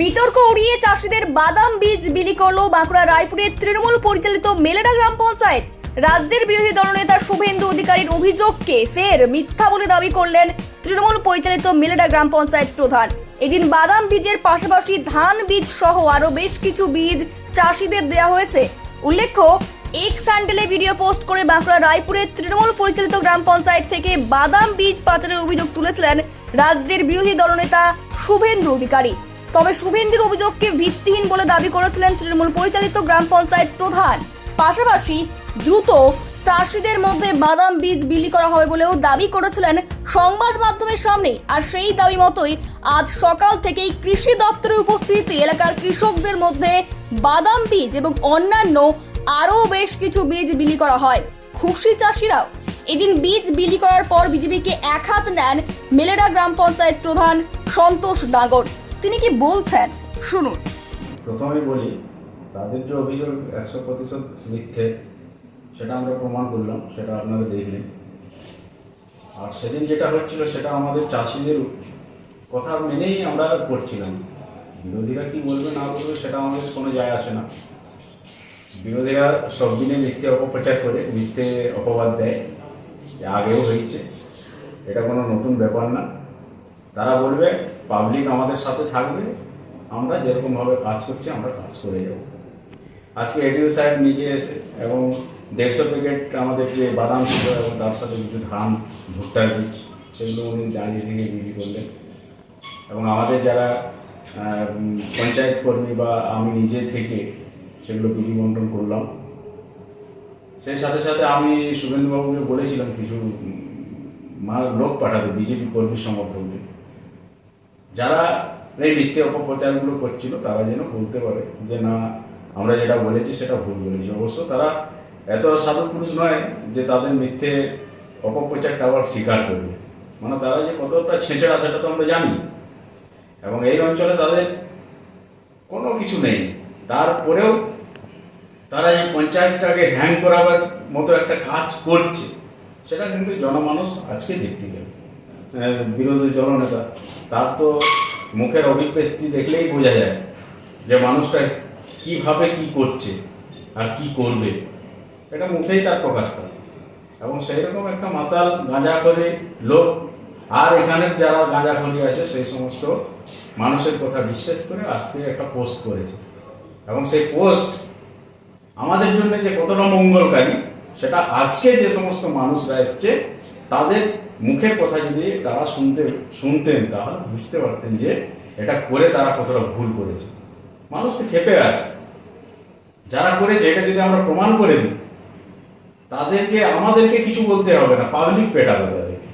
বিতর্ক উড়িয়ে চাষিদের বাদাম বীজ বিলি করল বাঁকুড়া রায়পুরের তৃণমূল পরিচালিত মেলেরা গ্রাম পঞ্চায়েত। রাজ্যের বিরোধী দলনেতা শুভেন্দু অধিকারীর অভিযোগকে ফের মিথ্যা বলে দাবি করলেন তৃণমূল পরিচালিত মেলেরা গ্রাম পঞ্চায়েত প্রধান। এদিন বাদাম বীজের পাশাপাশি ধান বীজ সহ আরও বেশ কিছু বীজ চাষিদের দেওয়া হয়েছে। উল্লেখ্য এক স্যান্ডেলে ভিডিও পোস্ট করে বাঁকুড়া রায়পুরের তৃণমূল পরিচালিত গ্রাম পঞ্চায়েত থেকে বাদাম বীজ পাচারের অভিযোগ তুলেছিলেন রাজ্যের বিরোধী দলনেতা শুভেন্দু অধিকারী। তবে শুভেন্দুর অভিযোগকে ভিত্তিহীন বলে দাবি করেছিলেন তৃণমূল পরিচালিত গ্রাম পঞ্চায়েত প্রধান। পাশাপাশি দ্রুত চাষিদের মধ্যে বাদাম বীজ বিলি করা হবে বলেও দাবি করেছিলেন সংবাদ মাধ্যমের সামনে। আর সেই দাবি মতোই আজ সকাল থেকেই কৃষি দপ্তরের উপস্থিতিতে এলাকার কৃষকদের মধ্যে বাদাম বীজ এবং অন্যান্য আরও বেশ কিছু বীজ বিলি করা হয়। খুশি চাষিরাও এদিন বীজ বিলি করার পর বিজেপিকে এক হাত নেন মেলেরা গ্রাম পঞ্চায়েত প্রধান সন্তোষ ডাগর তিনি কি বলছেন? শুনুন। প্রথমে বলি তাদের যে অভিযোগ একশো প্রতিশত মিথ্যে সেটা আমরা প্রমাণ করলাম সেটা আপনারা দেখলেন। আর সেদিন যেটা হচ্ছিল সেটা আমাদের চাষিদের কথা মেনেই আমরা করছিলাম। বিরোধীরা কি বলবে না বলবে সেটা আমাদের কোনো যায় আসে না। বিরোধীরা সব দিনে মিথ্যে অপপ্রচার করে মিথ্যে অপবাদ দেয়। যে আগেও হয়েছে। এটা কোনো নতুন ব্যাপার না। তারা বলবে পাবলিক আমাদের সাথে থাকবে। আমরা যেরকমভাবে কাজ করছি, আমরা কাজ করে যাব। আজকে এডিও সাহেব নিজে এসে এবং দেড়শো প্যাকেট আমাদের যে বাদাম ছিল এবং তার সাথে কিছু ধান, ভুট্টার বীজ, সেগুলো উনি দাঁড়িয়ে থেকে বিক্রি করলেন। এবং আমাদের যারা পঞ্চায়েত কর্মী বা আমি নিজে থেকে সেগুলো বিলি বন্টন করলাম। সেই সাথে সাথে আমি শুভেন্দুবাবুকে বলেছিলাম কিছু লোক পাঠাতে, বিজেপি কর্মী সমর্থকদের। যারা এই মিথ্যে অপপ্রচারগুলো করছিল, তারা যেন বলতে পারে যে, না, আমরা যেটা বলেছি সেটা ভুল বলেছি। অবশ্য তারা এত সাধু পুরুষ নয় যে তাদের মিথ্যে অপপ্রচারটা আবার স্বীকার করবে। মানে তারা যে কতটা ছেঁচড়া সেটা তো আমরা জানি। এবং এই অঞ্চলে তাদের কোনো কিছু নেই। তারপরেও তারা এই পঞ্চায়েতটাকে হ্যাং করাবার মতো একটা কাজ করছে, সেটা কিন্তু জনমানুষ আজকে দেখতে গেল। বিরোধী জননেতা, তার তো মুখের অভিব্যক্তি দেখলেই বোঝা যায় যে মানুষটা কীভাবে কি করছে আর কি করবে। এটা মুখেই তার প্রকাশ করে এবং সেই রকম একটা মাতাল গাঁজা করে লোক, আর এখানের যারা গাঁজা খলি আছে, সেই সমস্ত মানুষের কথা বিশ্বাস করে আজকে একটা পোস্ট করেছে। এবং সেই পোস্ট আমাদের জন্য যে কতটা মঙ্গলকারী, সেটা আজকে যে সমস্ত মানুষরা এসছে তাদের মুখের কথা যদি তারা শুনতে, শুনতেন তাহলে বুঝতে পারতেন যে এটা করে তারা কতটা ভুল করেছে। মানুষকে খেপে আছে। যারা করেছে, এটা যদি আমরা প্রমাণ করে দিই, তাদেরকে, আমাদেরকে কিছু বলতে হবে না পাবলিক পেটাবে তাদেরকে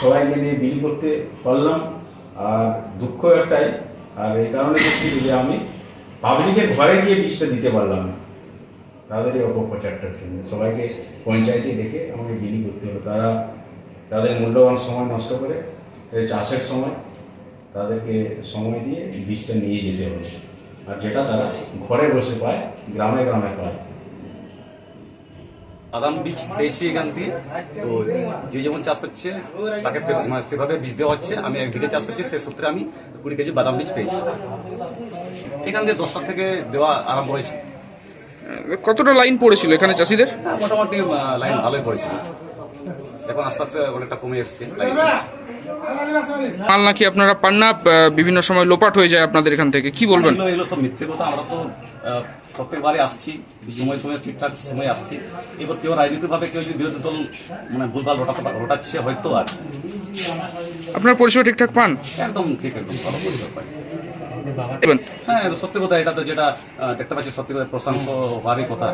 সবাইকে নিয়ে বিলি করতে পারলাম, আর দুঃখ একটাই, আর এই কারণে দেখছি যে আমি পাবলিকের ঘরে গিয়ে বিষটা দিতে পারলাম না। তাদের এই অপপ্রচারটার জন্য সবাইকে পঞ্চায়েতে ডেকে আমাকে বিলি করতে হলো। তারা তাদের মূল্যবান সময় নষ্ট করে চাষের সময় তাদেরকে সময় দিয়ে বীজটা নিয়ে যেতে হবে। আর যেটা তারা ঘরে বসে পায়, গ্রামে গ্রামে পায়। বাদাম বীজ পেয়েছি এখান থেকে। তো যে যেমন চাষ করছে তাকে মানে সেভাবে বীজ দেওয়া হচ্ছে। আমি এক বিঘে চাষ করছি, সে সূত্রে আমি কুড়ি কেজি বাদাম বীজ পেয়েছি। এখান থেকে দশটা থেকে দেওয়া আরম্ভ হয়েছে। কতটা লাইন পড়েছিল এখানে চাষিদের? মোটামুটি লাইন ভালোই পড়েছিল। এখন আস্তে আস্তে অনেকটা কমে এসছে মাল নাকি আপনারা পান না বিভিন্ন সময় লোপাট হয়ে যায় আপনাদের এখান থেকে কি বলবেন? এগুলো সব মিথ্যে কথা আমরা তো আসছি সময় সময় ঠিকঠাক সময় আসছি। এবার কেউ রাজনৈতিক ভাবে কেউ যদি বিরোধী দল মানে ভুলভাল রটাতে পারে হয়তো আর আপনার পরিষেবা ঠিকঠাক পান? একদম ঠিক একদম ভালো পরিষেবা পাই। হ্যাঁ সত্যি কথা এটা তো যেটা দেখতে পাচ্ছি সত্যি কথা প্রশংসা হওয়ারই কথা।